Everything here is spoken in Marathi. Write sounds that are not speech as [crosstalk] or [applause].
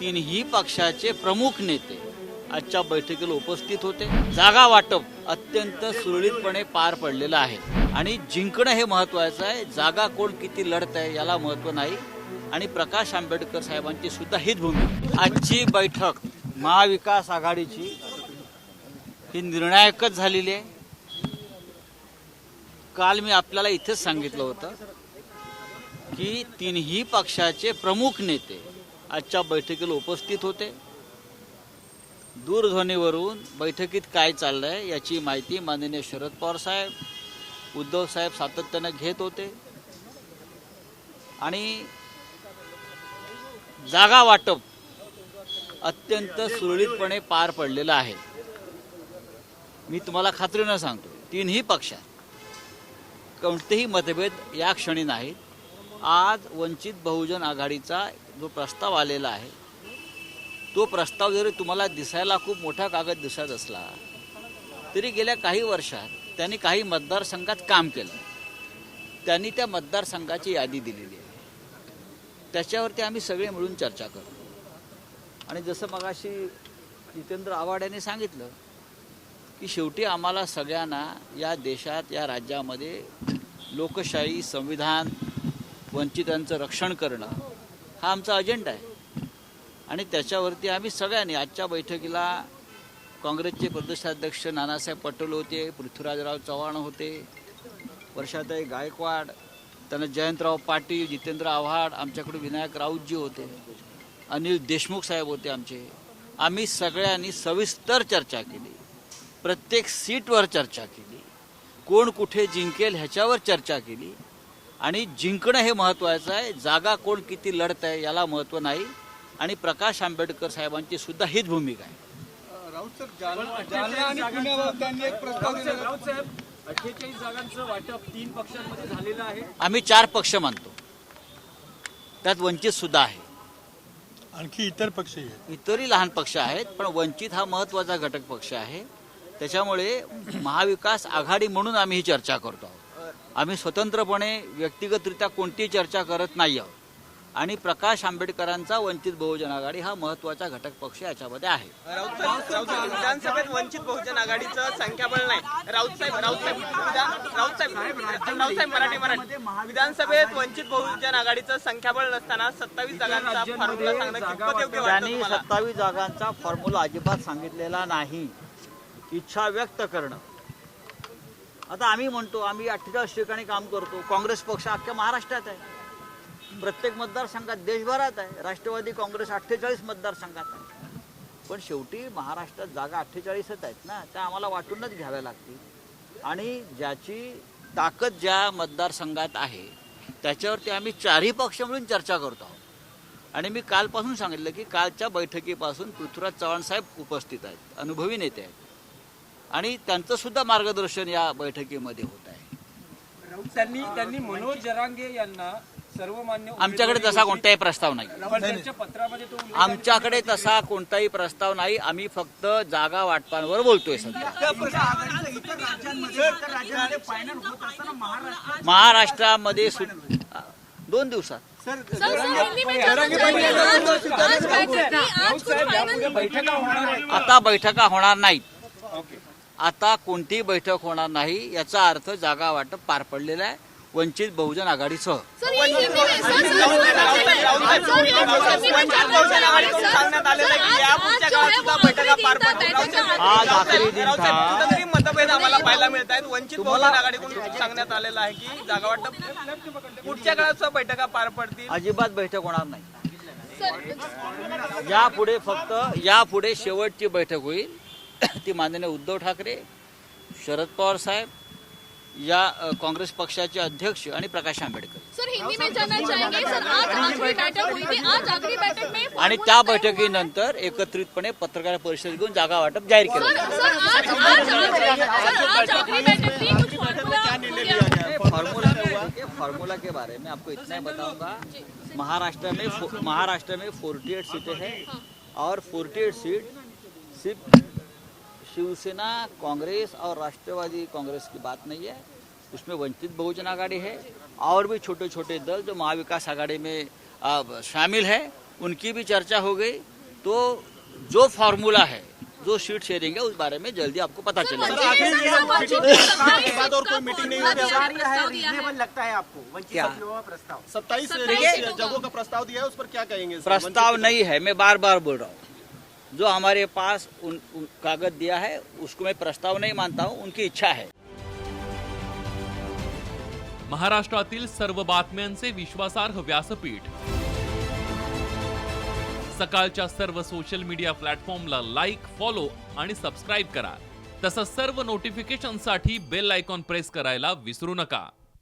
तीनही पक्षाचे प्रमुख नेते आजच्या बैठकीला उपस्थित होते. जागा वाटप अत्यंत सुरळीतपणे पार पडलेलं आहे. आणि जिंकणं हे महत्वाचं आहे. जागा कोण किती लढत आहे याला महत्त्व नाही. आणि प्रकाश आंबेडकर साहेबांची सुद्धा हीच भूमिका आजची बैठक महाविकास आघाडीची ही निर्णायकच झालेली आहे. काल मी आपल्याला इथेच सांगितलं होतं की तीनही पक्षाचे प्रमुख नेते आजच्या बैठकीला उपस्थित होते. दूरध्वनीवरून बैठकीत काय चाललंय याची माहिती माननीय शरद पवार साहेब उद्धव साहेब सातत्यानं घेत होते. आणि जागा वाटप अत्यंत सुरळीतपणे पार पडलेलं आहे. मी तुम्हाला खात्रीनं सांगतो तीनही पक्षात कोणतेही मतभेद या क्षणी नाहीत. आज वंचित बहुजन आघाडीचा जो प्रस्ताव आलेला आहे तो प्रस्ताव जरी तुम्हाला दिसायला खूप मोठा कागद दिसत असला तरी गेल्या काही वर्षात त्यांनी काही मतदारसंघात काम केलं. त्यांनी त्या मतदारसंघाची यादी दिलेली आहे. त्याच्यावरती आम्ही सगळे मिळून चर्चा करू आणि जसं मगाशी जितेंद्र आव्हाड यांनी सांगितलं की शेवटी आम्हाला सगळ्यांना या देशात या राज्यामध्ये लोकशाही संविधान वंचितांचं रक्षण करणं हा आमचा अजेंडा आहे. आणि त्याच्यावरती आम्ही सगळ्यांनी आजच्या बैठकीला काँग्रेसचे प्रदेशाध्यक्ष नानासाहेब पटेल होते पृथ्वीराजराव चव्हाण होते वर्षाताई गायकवाड त्यांना जयंतराव पाटील जितेंद्र आव्हाड आमच्याकडे विनायक राऊतजी होते अनिल देशमुख साहेब होते आमचे. आम्ही सगळ्यांनी सविस्तर चर्चा केली. प्रत्येक सीटवर चर्चा केली. कोण कुठे जिंकेल ह्याच्यावर चर्चा केली. आणि जिंकणं हे महत्वाचं आहे. जागा कोण किती लढत आहे याला महत्त्व नाही. आणि प्रकाश आंबेडकर साहेबांची सुद्धा हीच भूमिका आहे. राऊत साहेब जालना जालना आणि पुण्यावर त्यांनी एक प्रस्ताव दिला राऊत साहेब अठ्ठेचाळीस जागांचं वाटप तीन पक्षांमध्ये झालेलं आहे. आम्ही चार पक्ष मानतो. त्यात वंचित सुद्धा आहे. आणखी इतर पक्षही आहेत. इतरही लहान पक्ष आहेत पण वंचित हा महत्त्वाचा घटक पक्ष आहे. त्याच्यामुळे महाविकास आघाडी म्हणून आम्ही ही चर्चा करतो आहोत. आम्ही स्वतंत्रपणे व्यक्तिगतरित्या कोणतीही चर्चा करत नाही आहोत. आणि प्रकाश आंबेडकरांचा वंचित बहुजन आघाडी हा महत्त्वाचा घटक पक्ष याच्यामध्ये आहे. विधानसभेत वंचित बहुजन आघाडीचं संख्याबळ नाही. राऊत साहेब राऊत साहेब विधान- राऊत साहेब राऊत साहेब मराठी मराठी. विधानसभेत वंचित बहुजन आघाडीचं संख्याबळ नसताना सत्तावीस जागांचा फॉर्म्युला सांगणं त्यांनी सत्तावीस जागांचा फॉर्म्युला अजिबात सांगितलेला नाही. इच्छा व्यक्त करणं. आता आम्ही म्हणतो आम्ही अठ्ठेचाळीस ठिकाणी काम करतो. काँग्रेस पक्ष अख्ख्या महाराष्ट्रात आहे. प्रत्येक मतदारसंघात देशभरात आहे. राष्ट्रवादी काँग्रेस अठ्ठेचाळीस मतदारसंघात आहे. पण शेवटी महाराष्ट्रात जागा अठ्ठेचाळीसच आहेत ना त्या आम्हाला वाटूनच घ्याव्या लागतील. आणि ज्याची ताकद ज्या मतदारसंघात आहे त्याच्यावरती आम्ही चारही पक्ष मिळून चर्चा करतो आहोत. आणि मी कालपासून सांगितलं की कालच्या बैठकीपासून पृथ्वीराज चव्हाण साहेब उपस्थित आहेत अनुभवी नेते आहेत. आणि त्यांचं सुद्धा मार्गदर्शन या बैठकीमध्ये होत आहे. त्यांनी त्यांनी मनोज जरांगे यांना सर्वमान्य आमच्याकडे तसा कोणताही प्रस्ताव नाही. आमच्याकडे तसा कोणताही प्रस्ताव नाही. आम्ही फक्त जागा वाटपांवर बोलतोय सध्या. महाराष्ट्रामध्ये सु- दोन दिवसात. आता बैठका होणार नाहीत. आता कोणतीही बैठक होणार नाही याचा अर्थ जागा वाटप पार पडलेला आहे वंचित बहुजन आघाडीसह आज आखरी दिन था. मतभेद आम्हाला पाहायला मिळत आहेत वंचित बहुजन आघाडीकडून सांगण्यात आलेलं आहे की जागा वाटप पुढच्या काळात सुद्धा बैठका पार पडतील अजिबात बैठक होणार नाही यापुढे फक्त यापुढे शेवटची बैठक होईल [coughs] ती माननीय उद्धव ठाकरे शरद पवार साहेब या काँग्रेस पक्षाचे अध्यक्ष आणि प्रकाश आंबेडकर. सर हिंदी में जानना चाहेंगे सर आज आखिरी बैठक हुई थी आज आखिरी बैठक में आणि त्या बैठकीनंतर एकत्रितपणे पत्रकार परिषद घेऊन जागा वाटप जाहीर केलं. सर सर आज आज आखिरी सर आज आखिरी बैठक थी कुछ फॉर्मूला कि फार्मूला के बारे में आपको इतना ही बताऊंगा। महाराष्ट्र में फो- महाराष्ट्र में 48 सीटें हैं और 48 सीट सिर्फ शिवसेना कांग्रेस और राष्ट्रवादी कांग्रेस की बात नहीं है। उसमें वंचित बहुजन आघाड़ी है और भी छोटे छोटे दल जो महाविकास आघाड़ी में शामिल है उनकी भी चर्चा हो गई। तो जो फॉर्मूला है जो सीट शेयरिंग है उस बारे में जल्दी आपको पता चलेगा। के बाद और कोई मीटिंग नहीं हुई रिजनेबल लगता है आपको वंचित क्या? बहुजन का प्रस्ताव। सत्ताईस जगहों का प्रस्ताव दिया है उस पर क्या कहेंगे प्रस्ताव नहीं है मैं बार बार बोल रहा हूँ। जो हमारे पास उन, उन कागज दिया है उसको मैं प्रस्ताव नहीं मानता हूँ उनकी इच्छा है। महाराष्ट्रातील सर्व बातम्यांचे विश्वासार्ह व्यासपीठ. सकाळच्या सर्व सोशल मीडिया प्लॅटफॉर्मला लाईक फॉलो आणि सबस्क्राईब करा. तसंच सर्व नोटिफिकेशनसाठी बेल आयकॉन प्रेस करायला विसरू नका.